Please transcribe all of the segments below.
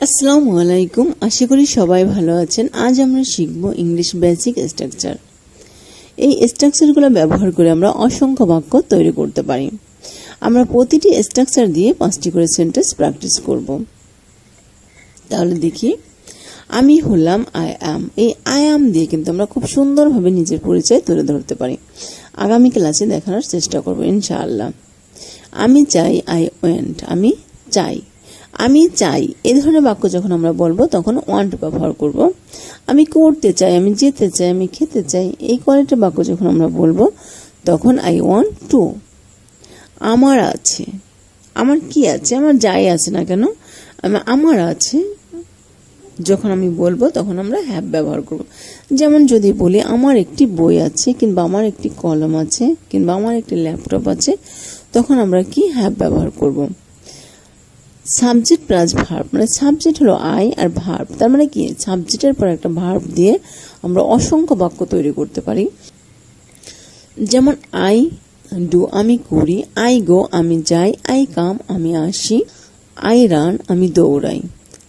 আসসালামু আলাইকুম। আশা করি সবাই ভালো আছেন। আজ আমরা শিখব ইংলিশ বেসিক স্ট্রাকচার। এই স্ট্রাকচারগুলো ব্যবহার করে আমরা অসংখ্য বাক্য তৈরি করতে পারি। আমরা প্রতিটি স্ট্রাকচার দিয়ে পাঁচটি করে সেন্টেন্স প্র্যাকটিস করব। তাহলে দেখি। আমি হলাম আই অ্যাম এই আই অ্যাম দিয়ে কিন্তু আমরা খুব সুন্দরভাবে নিজের পরিচয় তুলে ধরতে পারি। আগামী ক্লাসে দেখানোর চেষ্টা করব, ইনশাআল্লাহ। আমি চাই আই ওয়েন্ট আমি চাই। আমি চাই এই ধরনের বাক্য যখন আমরা বলব, তখন ওয়ান্ট ব্যবহার করব। আমি করতে চাই, আমি যেতে চাই, আমি খেতে চাই, এই কোয়ালিটির বাক্য যখন আমরা বলব, তখন আই ওয়ান্ট টু আমার আছে। আমার কি আছে? আমার যাই আছে না কেন? আমার আছে। যখন আমি বলব, তখন আমরা হ্যাভ ব্যবহার করব। যেমন যদি বলি, আমার একটি বই আছে, কিংবা আমার একটি কলম আছে, কিংবা আমার একটি ল্যাপটপ আছে, তখন আমরা কি হ্যাপ ব্যবহার করব? সাবজেক্ট প্লাস ভার্ব মানে সাবজেক্ট হলো আই আর ভার্ব তার মানে কি? সাবজেক্টের পর একটা ভার্ব দিয়ে আমরা অসংখ্য বাক্য তৈরি করতে পারি। যেমন আই ডু আমি করি আই গো আমি যাই আই কাম আমি আসি আই রান আমি দৌড়াই।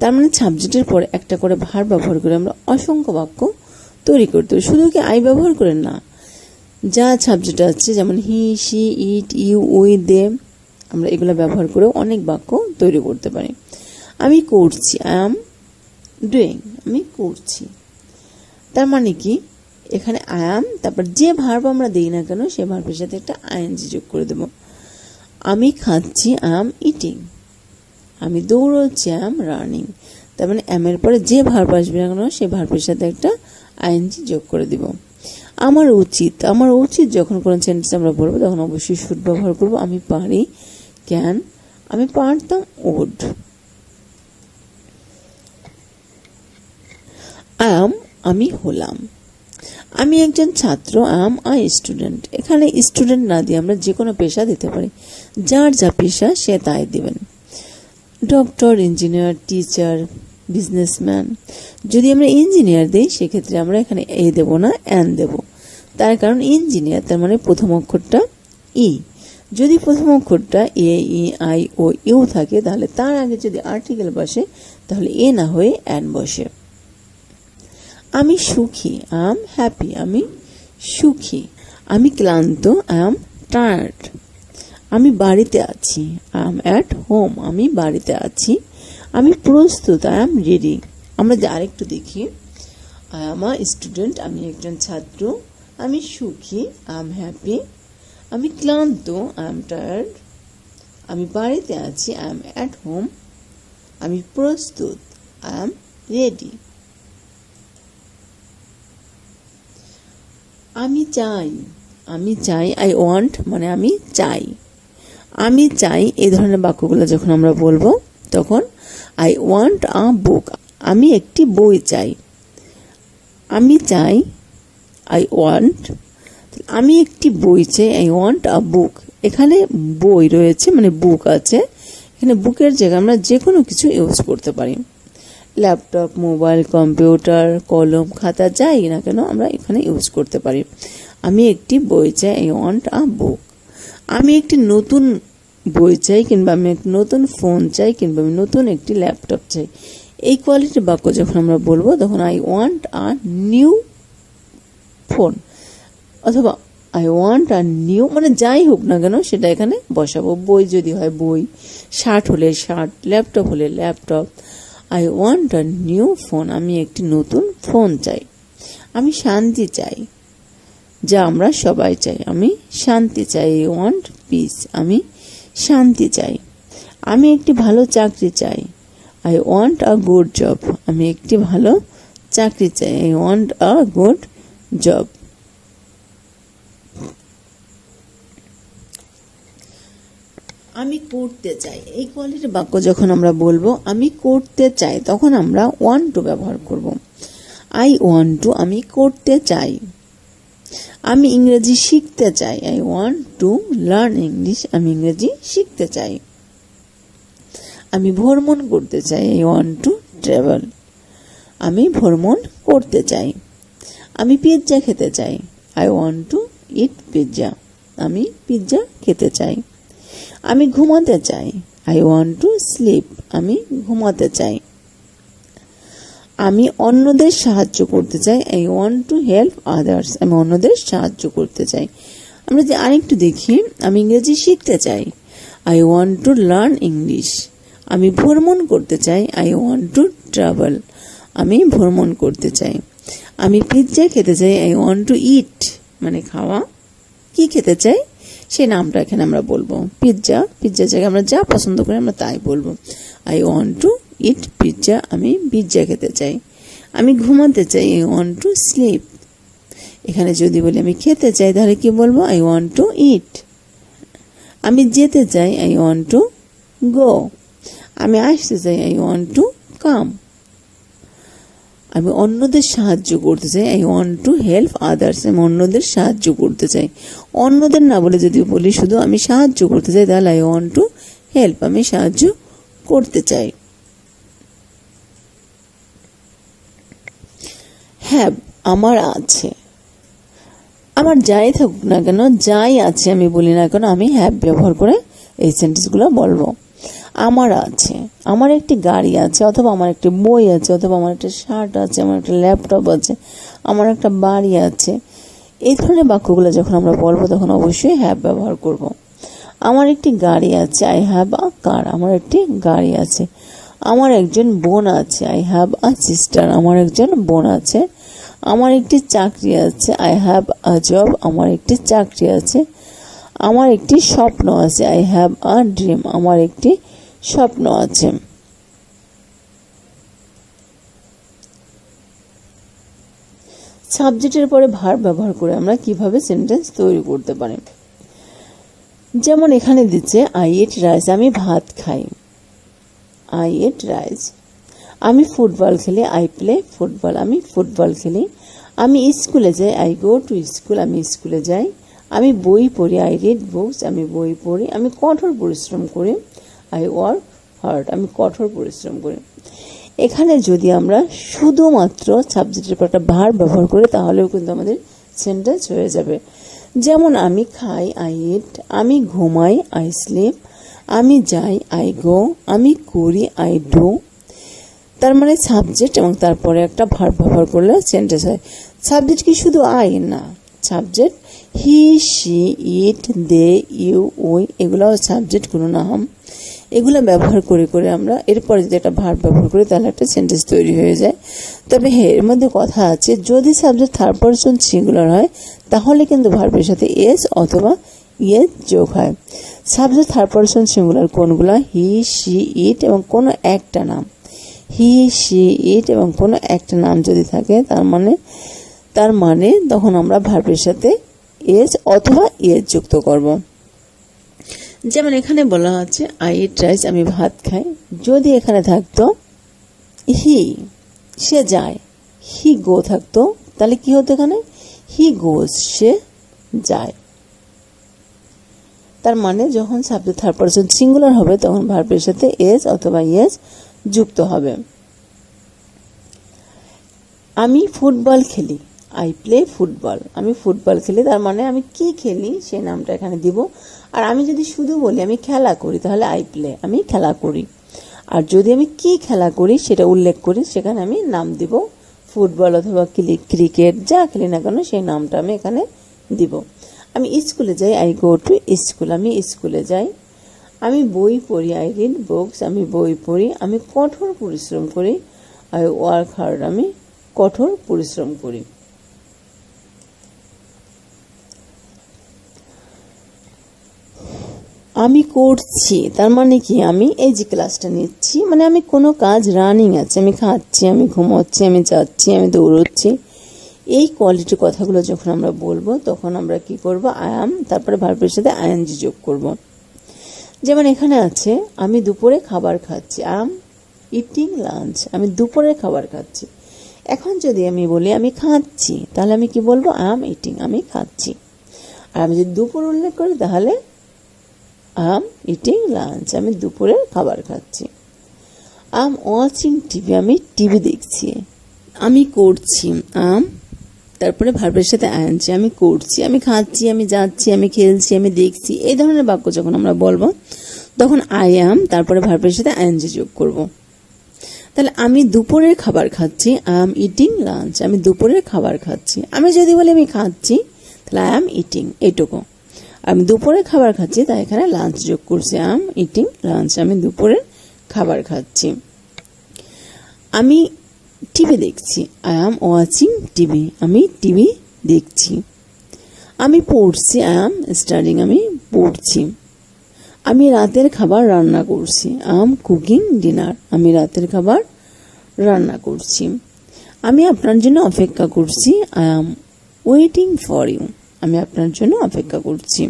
তার মানে সাবজেক্টের পর একটা করে ভার ব্যবহার করে আমরা অসংখ্য বাক্য তৈরি করতে পারি। শুধু কি আই ব্যবহার করে না? যা সাবজেক্ট আছে, যেমন he she it you we they আমরা এগুলো ব্যবহার করেও অনেক বাক্য তৈরি করতে পারি। আমি করছি আই এম ডুইং আমি করছি। তার মানে কি? এখানে আই অ্যাম তারপর যে ভার্ব আমরা দিই না কেন, সে ভার্বের সাথে একটা আইএনজি যোগ করে দেব। আমি খাচ্ছি আই অ্যাম ইটিং আমি দৌড়চ্ছি আই অ্যাম রানিং তার মানে অ্যামের পরে যে ভার্ব আসবে না কেন, সে ভার্বের সাথে একটা আইএনজি যোগ করে দিব। আমার উচিত আমার উচিত যখন কোনো সেন্টেন্স আমরা বলব তখন অবশ্যই শুড ব্যবহার করব। আমি পারি ক্যান আমি পারতাম ওড আম আমি হলাম। আমি একজন ছাত্র, আম আই স্টুডেন্ট। এখানে স্টুডেন্ট না দিয়ে আমরা যে কোনো পেশা দিতে পারি। যার যা পেশা, সে তাই দিবেন। Doctor, engineer, teacher, businessman. যদি আমরা ইঞ্জিনিয়ার দিই, সেক্ষেত্রে আমরা এখানে এ দেব না অ্যান দেব। তার কারণ ইঞ্জিনিয়ার, তার মানে প্রথম অক্ষরটা ই। যদি প্রথম অক্ষরটা এ ই আই ও ইউ থাকে, তাহলে তার আগে যদি আর্টিকেল বসে, তাহলে এ না হয়ে অ্যান বসে। আমি সুখী আই এম হ্যাপি আমি সুখী, আমি ক্লান্ত আই এম টায়ার্ড আমি বাড়িতে আছি আই অ্যাট হোম আমি বাড়িতে আছি, আমি প্রস্তুত আই এম রেডি আমরা যে আরেকটু দেখি আই এম আ স্টুডেন্ট আমি একজন ছাত্র, আমি সুখী আই এম হ্যাপি আমি ক্লান্ত আই এম টায়ার্ড আমি বাড়িতে আছি আই এম অ্যাট হোম আমি প্রস্তুত আই এম রেডি আমি চাই আমি চাই আই ওয়ান্ট মানে আমি চাই। আমি চাই এই ধরনের বাক্যগুলো যখন আমরা বলব, তখন আই ওয়ান্ট আ বুক আমি একটি বই চাই। আমি চাই আই ওয়ান্ট আমি একটি বই চাই আই ওয়ান্ট আ বুক এখানে বই রয়েছে মানে বুক আছে। এখানে বুকের জায়গায় আমরা যে কোনো কিছু ইউজ করতে পারি। ল্যাপটপ মোবাইল কম্পিউটার কলম, খাতা, যাই না কেন আমরা এখানে ইউজ করতে পারি। আমি একটি বই চাই আই ওয়ান্ট আ বুক আমি একটি নতুন বই চাই, কিংবা আমি একটি নতুন ফোন চাই, কিংবা আমি নতুন একটি ল্যাপটপ চাই। এই কোয়ালিটির বাক্য যখন আমরা বলব, তখন I want a new phone অথবা আই ওয়ান্ট আর নিউ মানে যাই হোক না কেন, সেটা এখানে বসাবো। বই যদি হয় বই, শার্ট হলে শার্ট, ল্যাপটপ হলে laptop. I want a new phone আমি একটি নতুন ফোন চাই। আমি শান্তি চাই, যা আমরা সবাই চাই। আমি শান্তি চাই আই ওয়ান্ট পিস আমি শান্তি চাই। আমি একটি ভালো চাকরি চাই। I want a good job আমি একটি ভালো চাকরি চাই। I want a good job আমি করতে চাই। এই কোয়ালিটির বাক্য যখন আমরা বলব, আমি করতে চাই, তখন আমরা ওয়ান টু ব্যবহার করব। আই ওয়ান টু আমি করতে চাই। আমি ইংরেজি শিখতে চাই। I want to learn English আমি ইংরেজি শিখতে চাই। আমি ভ্রমণ করতে চাই। আই ওয়ান্ট টু ট্রাভেল আমি ভ্রমণ করতে চাই। আমি পিৎজা খেতে চাই। I want to eat pizza আমি পিৎজা খেতে চাই। আমি ঘুমাতে চাই। আই ওয়ান্ট টু স্লিপ আমি ঘুমাতে চাই। আমি অন্যদের সাহায্য করতে চাই। I want to help others আমি অন্যদের সাহায্য করতে চাই। আমরা যদি আরেকটু দেখি, আমি ইংরেজি শিখতে চাই। I want to learn English আমি ভ্রমণ করতে চাই। আই ওয়ান্ট টু ট্রাভেল আমি ভ্রমণ করতে চাই। আমি পিৎজা খেতে চাই। আই ওয়ান্ট টু ইট মানে খাওয়া কি খেতে চাই? সেই নামটা এখানে আমরা বলব। পিৎজা পিৎজা জায়গায় আমরা যা পছন্দ করি আমরা তাই বলব। I want to eat pizza আমি পিৎজা খেতে চাই। আমি ঘুমাতে চাই আই ওয়ান্ট টু স্লিপ এখানে যদি বলি আমি খেতে চাই, তাহলে কি বলব? আই ওয়ান্ট টু ইট আমি যেতে চাই আই ওয়ান্ট টু গো আমি আসতে চাই আই ওয়ান্ট টু কাম আমি অন্যদের সাহায্য করতে চাই। I want to help others আমি অন্যদের সাহায্য করতে চাই। অন্যদের না বলে যদি বলি শুধু আমি সাহায্য করতে চাই, তাহলে আই ওয়ান্ট টু হেল্প আমি সাহায্য করতে চাই। হ্যাঁ আমার আছে। আমার যাই থাকুক না কেন, যাই আছে আমি বলি না কেন, আমি হ্যাভ ব্যবহার করে এই সেন্টেন্সগুলো বলব। আমার আছে, আমার একটি গাড়ি আছে, অথবা আমার একটি বই আছে, অথবা আমার একটা শার্ট আছে, আমার একটা ল্যাপটপ আছে, আমার একটা বাড়ি আছে। এই ধরনের বাক্যগুলো যখন আমরা বলব তখন অবশ্যই হ্যাভ ব্যবহার করব। আমার একটি গাড়ি আছে আই হ্যাভ আ কার আমার একটি গাড়ি আছে। আমার একজন বোন আছে আই হ্যাভ আ সিস্টার আমার একজন বোন আছে। আমার একটি চাকরি আছে আই হ্যাভ আ জব আমার একটি চাকরি আছে। আমার একটি স্বপ্ন আছে। আই হ্যাভ আ ড্রিম আমার একটি স্বপ্ন আছে। সাবজেক্টের পরে ভার ব্যবহার করে আমরা কীভাবে সেন্টেন্স তৈরি করতে পারি? যেমন এখানে দিচ্ছে আই এট রাইস আমি ভাত খাই। আই এট রাইস আমি ফুটবল খেলি আই প্লে ফুটবল আমি ফুটবল খেলি। আমি স্কুলে যাই আই গো টু স্কুল আমি স্কুলে যাই। আমি বই পড়ি আই রিড বুকস আমি বই পড়ি, আমি কঠোর পরিশ্রম করি আই ওয়ার্ক হার্ড আমি কঠোর পরিশ্রম করি। এখানে যদি আমরা শুধুমাত্র সাবজেক্টের পর একটা ভার ব্যবহার করি, তাহলেও কিন্তু আমাদের সেন্টেন্স হয়ে যাবে। যেমন আমি খাই আই ইট আমি ঘুমাই আই স্লিপ আমি যাই আই গো আমি করি আই ডু তার মানে সাবজেক্ট এবং তারপরে একটা ভার ব্যবহার করলে সেন্টেন্স হয়। সাবজেক্ট কি শুধু আই না subject he she it they you we এগুলো সাবজেক্ট কোনো নাম এগুলো ব্যবহার করে করে আমরা এরপরে যদি একটা ভার ব্যবহার করি, তাহলে একটা সেন্টেন্স তৈরি হয়ে যায়। তবে হ্যাঁ এর মধ্যে কথা আছে, যদি সাবজেক্ট থার্ড পারসন সিঙ্গুলার হয়, তাহলে কিন্তু ভার্বের সাথে এস অথবা ইয়ে যোগ হয়। সাবজেক্ট থার্ড পারসন সিঙ্গুলার কোনগুলো? হি সি ইট এবং কোনো একটা নাম। হি সি ইট এবং কোনো একটা নাম যদি থাকে, তার মানে তার মানে তখন আমরা ভার্বের সাথে এজ অথবা এজ যুক্ত করব। যেমন এখানে বলা হচ্ছে আই ইট রাইস আমি ভাত খাই। যদি এখানে থাকতো হি সে যায়। হি গো থাকতো, তাহলে কি হতো এখানে? হি গোস সে যায়। তার মানে যখন সাবজেক্ট থার্ড পারসন সিঙ্গুলার হবে, তখন ভার্বের সাথে এস অথবা ইয়েস যুক্ত হবে। আমি ফুটবল খেলি। আই প্লে ফুটবল আমি ফুটবল খেলি, তার মানে আমি কি খেলি সেই নামটা এখানে দিব। আর আমি যদি শুধু বলি, আমি খেলা করি, তাহলে আই প্লে আমি খেলা করি। আর যদি আমি কি খেলা করি, সেটা উল্লেখ করি সেখানে আমি নাম দিব। ফুটবল অথবা ক্রিকেট যা খেলি না কেন, সেই নামটা আমি এখানে দিব। আমি স্কুলে যাই আই গো টু স্কুল আমি স্কুলে যাই। আমি বই পড়ি আই রিড বুকস আমি বই পড়ি, আমি কঠোর পরিশ্রম করি। আই ওয়ার্ক হার্ড আমি কঠোর পরিশ্রম করি। আমি করছি, তার মানে কি? আমি এই যে ক্লাসটা নিচ্ছি মানে আমি কোনো কাজ রানিং আছে, আমি খাচ্ছি, আমি ঘুমোচ্ছি, আমি যাচ্ছি, আমি দৌড়চ্ছি, এই কোয়ালিটির কথাগুলো যখন আমরা বলব, তখন আমরা কি করব? আয়াম তারপরে ভার্বের সাথে আইএনজি যোগ করব। যেমন এখানে আছে, আমি দুপুরে খাবার খাচ্ছি আম ইটিং লাঞ্চ আমি দুপুরে খাবার খাচ্ছি। এখন যদি আমি বলি, আমি খাচ্ছি, তাহলে আমি কি বলব? আম ইটিং আমি খাচ্ছি। আর আমি যদি দুপুর উল্লেখ করি, তাহলে আম ইটিং লাঞ্চ আমি দুপুরের খাবার খাচ্ছি। আম ওয়াচিং টিভি আমি টিভি দেখছি। আমি করছি আম, তারপরে ভার্বের সাথে আনছি, আমি করছি, আমি খাচ্ছি, আমি যাচ্ছি, আমি খেলছি, আমি দেখছি, এই ধরনের বাক্য যখন আমরা বলব, তখন আই আম তারপরে ভার্বের সাথে আইএনজি যোগ করব। তাহলে আমি দুপুরের খাবার খাচ্ছি আই এম ইটিং লাঞ্চ আমি দুপুরের খাবার খাচ্ছি। আমি যদি বলি আমি খাচ্ছি, তাহলে আই এম ইটিং এইটুকু আমি দুপুরে খাবার খাচ্ছি, তাই এখানে লাঞ্চ যোগ করছি আম ইটিং লাঞ্চ আমি দুপুরের খাবার খাচ্ছি। আমি টিভি দেখছি। আই এম ওয়াচিং টিভি আমি টিভি দেখছি। আমি পড়ছি আই এম স্টাডিং আমি পড়ছি। আমি রাতের খাবার রান্না করছি। আই কুকিং ডিনার আমি রাতের খাবার রান্না করছি। আমি আপনার জন্য অপেক্ষা করছি। I am waiting for you আমি আপনার জন্য অপেক্ষা করছি।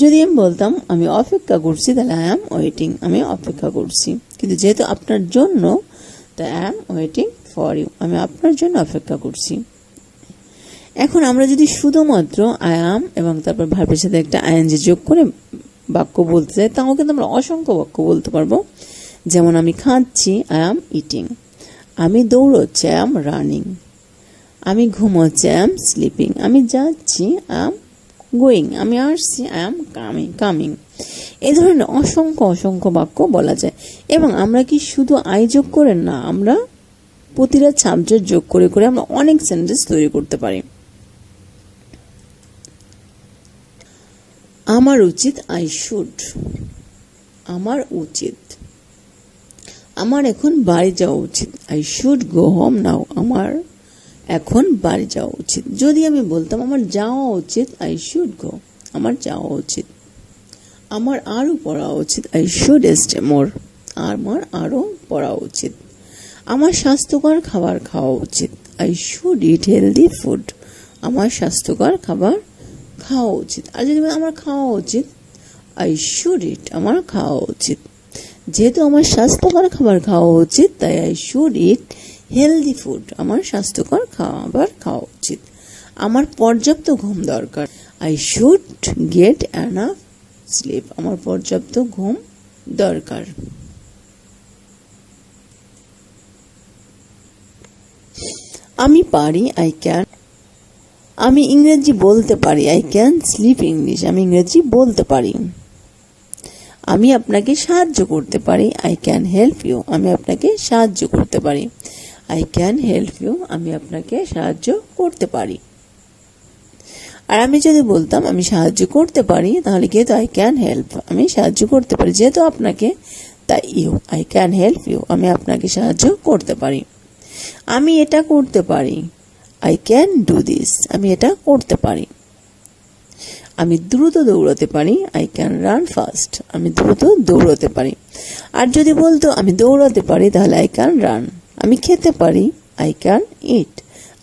যদি আমি বলতাম, আমি অপেক্ষা করছি, তাহলে আই এম ওয়েটিং আমি অপেক্ষা করছি। কিন্তু যেহেতু আপনার জন্য, তাই I am waiting for you আমি আপনার জন্য অপেক্ষা করছি। এখন আমরা যদি শুধুমাত্র আই আম এবং তারপর ভার্বের সাথে একটা আইএনজি যোগ করে বাক্য বলতে চাই, তাও কিন্তু আমরা অসংখ্য বাক্য বলতে পারব। যেমন আমি খাচ্ছি আই আম ইটিং আমি দৌড়চ্ছি আই আম রানিং আমি ঘুমোচ্ছি আই এম স্লিপিং আমি যাচ্ছি আই এম গোয়িং আমি আসছি আই এম কামিং কামিং এই ধরনের অসংখ্য অসংখ্য বাক্য বলা যায়। এবং আমরা কি শুধু আই যোগ করে না, আমরা প্রতিটা সাবজেক্ট যোগ করে করে আমরা অনেক সেন্টেন্স তৈরি করতে পারি। আমার উচিত আই শুড আমার উচিত। আমার এখন বাড়ি যাওয়া উচিত। I should go home now আমার এখন বাড়ি যাওয়া উচিত। যদি আমি বলতাম, আমার যাওয়া উচিত আই শুড গো আমার যাওয়া উচিত। আমার আরও পড়া উচিত আই শুড স্টে মোর আমার আরও পড়া উচিত। আমার স্বাস্থ্যকর খাবার খাওয়া উচিত। I should eat healthy food আমার স্বাস্থ্যকর খাবার খাওয়া উচিত। আর যদি আমার খাওয়া উচিত আই শুড ইট আমার খাওয়া উচিত। যেহেতু আমার স্বাস্থ্যকর খাবার খাওয়া উচিত, তাই I should eat healthy food আমার স্বাস্থ্যকর খাবার খাওয়া উচিত। আমার পর্যাপ্ত ঘুম দরকার। I should get enough sleep আমার পর্যাপ্ত ঘুম দরকার। আমি পারি আই ক্যান আমি ইংরেজি বলতে পারি আই ক্যান স্লিপ ইংলিশ আমি ইংরেজি বলতে পারি। আমি আপনাকে সাহায্য করতে পারি আই ক্যান হেল্প ইউ আমি আপনাকে সাহায্য করতে পারি। আই ক্যান হেল্প ইউ আমি আপনাকে সাহায্য করতে পারি। আর আমি যদি বলতাম, আমি সাহায্য করতে পারি, তাহলে কিন্তু আই ক্যান হেল্প আমি সাহায্য করতে পারি। যেহেতু আপনাকে, তাই you I can help you আমি আপনাকে সাহায্য করতে পারি। আমি এটা করতে পারি। আই ক্যান ডু দিস আমি এটা করতে পারি। আমি দ্রুত দৌড়াতে পারি। আই ক্যান রান ফাস্ট আমি দ্রুত দৌড়াতে পারি। আর যদি বলতো, আমি দৌড়াতে পারি, তাহলে আই ক্যান রান আমি খেতে পারি আই ক্যান ইট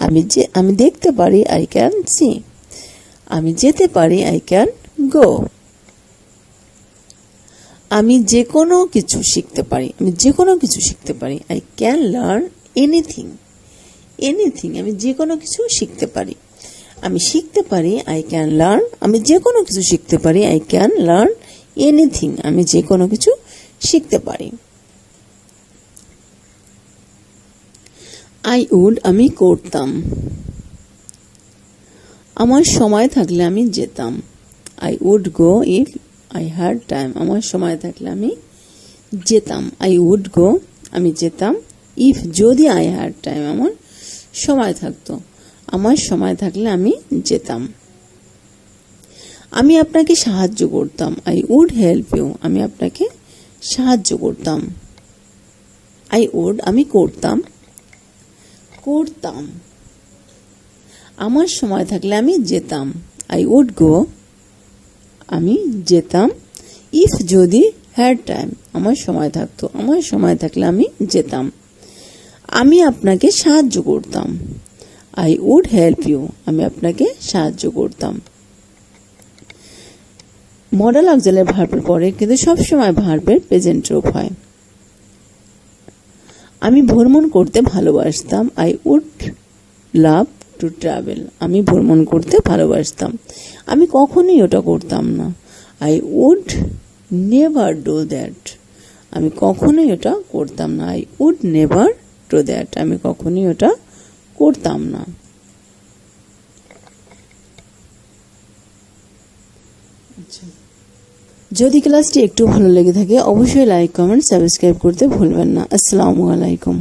আমি যে, আমি দেখতে পারি আই ক্যান সি আমি যেতে পারি আই ক্যান গো আমি যে কোনো কিছু শিখতে পারি, আমি যে কোনো কিছু শিখতে পারি I can learn anything anything আমি যে কোনো কিছু শিখতে পারি। আমি শিখতে পারি আই ক্যান লার্ন আমি যে কোনো কিছু শিখতে পারি আই ক্যান লার্ন এনিথিং আমি যে কোনো কিছু শিখতে পারি। আই উড আমি করতাম। আমার সময় থাকলে আমি যেতাম। I would go if I had time. আমার সময় থাকলে আমি যেতাম। আই উড গো আমি যেতাম ইফ যদি আই হ্যাড টাইম। আমার সময় থাকতো। আমার সময় থাকলে আমি যেতাম। আমি আপনাকে সাহায্য করতাম। I would help you. আমি আপনাকে সাহায্য করতাম। আই উড আমি করতাম। করতাম। আমার সময় থাকলে আমি যেতাম। আই উড গো আমি যেতাম। ইফ যদি হ্যাড টাইম আমার সময় থাকতো। আমার সময় থাকলে আমি যেতাম। আমি আপনাকে সাহায্য করতাম। আই উড হেল্প ইউ আমি আপনাকে সাহায্য করতাম। মডেল অক্সালের ভার্বের পরে কিন্তু সবসময় ভার্বের প্রেজেন্ট রূপ হয়। আমি ভ্রমণ করতে ভালোবাসতাম। I would love to travel আমি ভ্রমণ করতে ভালোবাসতাম। আমি কখনোই ওটা করতাম না। I would never do that আমি কখনোই ওটা করতাম না। I would never do that আমি কখনোই ওটা করতাম না। যদি ক্লাসটি একটু ভালো লেগে থাকে, অবশ্যই লাইক কমেন্ট সাবস্ক্রাইব করতে ভুলবেন না। আসসালামু আলাইকুম।